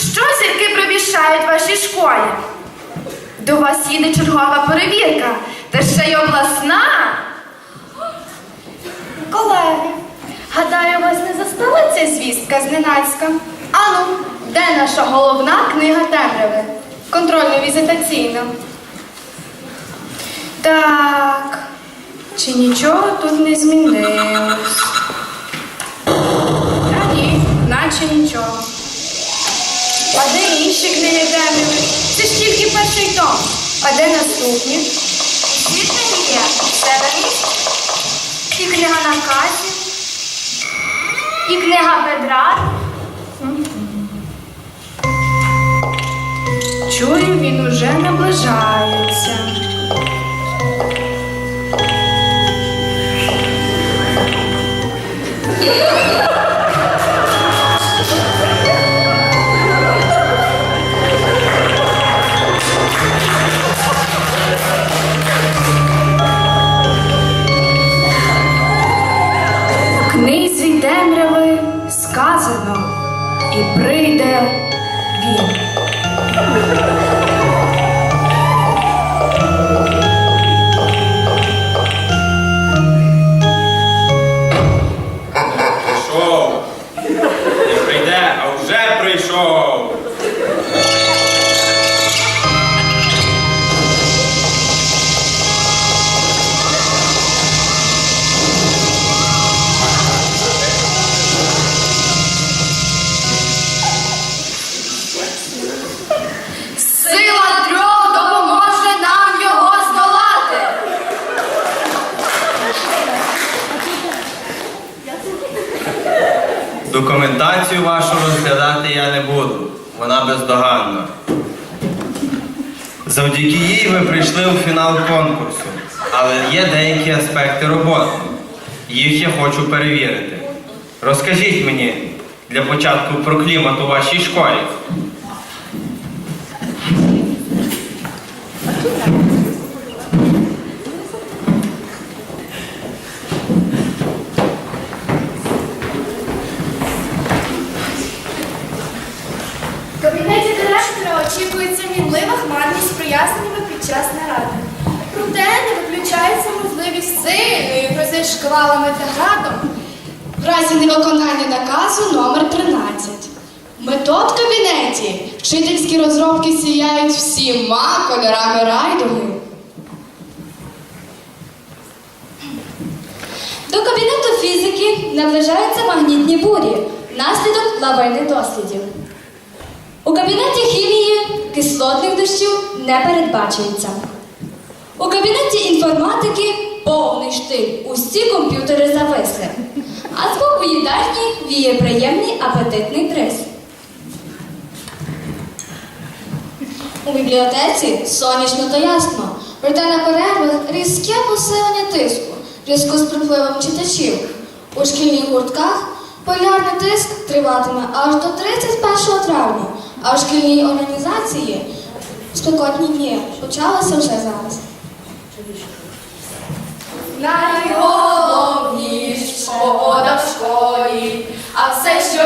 що зірки провіщають вашій школі? До вас їде чергова перевірка, та ще й обласна. Колеги, гадаю, вас не застала ця звістка зненацька. Ану, де наша головна книга темряви? Контрольно-візитаційна. Так, чи нічого тут не змінилось? Та ні, наче нічого. А де інші книги темряви? Це ж тільки перший том. А де наступні? Книги є. Це на місці. І книга наказів, і книга Петра. Чую, він уже наближається. В сказано, і прийде він. Документацію вашу розглядати я не буду. Вона бездоганна. Завдяки їй ви прийшли у фінал конкурсу. Але є деякі аспекти роботи. Їх я хочу перевірити. Розкажіть мені для початку про клімат у вашій школі. В кабінеті директора очікується мінлива хмарність проясненнями під час наради. Проте не виключається можливість сильної грози шквалами та градом. В разі невиконання наказу номер 13. Метод в кабінеті. Вчительські розробки сіяють всіма кольорами райдуги. До кабінету фізики наближаються магнітні бурі внаслідок лавини дослідів. У кабінеті хімії кислотних дощів не передбачується. У кабінеті інформатики повний штиль, усі комп'ютери зависли. А з боку їдальні віє приємний апетитний бриз. У бібліотеці сонячно та ясно, проте на перервах різке посилення тиску, в зв'язку з припливом читачів. У шкільних гуртках полярний тиск триватиме аж до 31 травня, а у шкільній організації спекотні дні почалися вже зараз. Найголовніш погода в школі, а все, що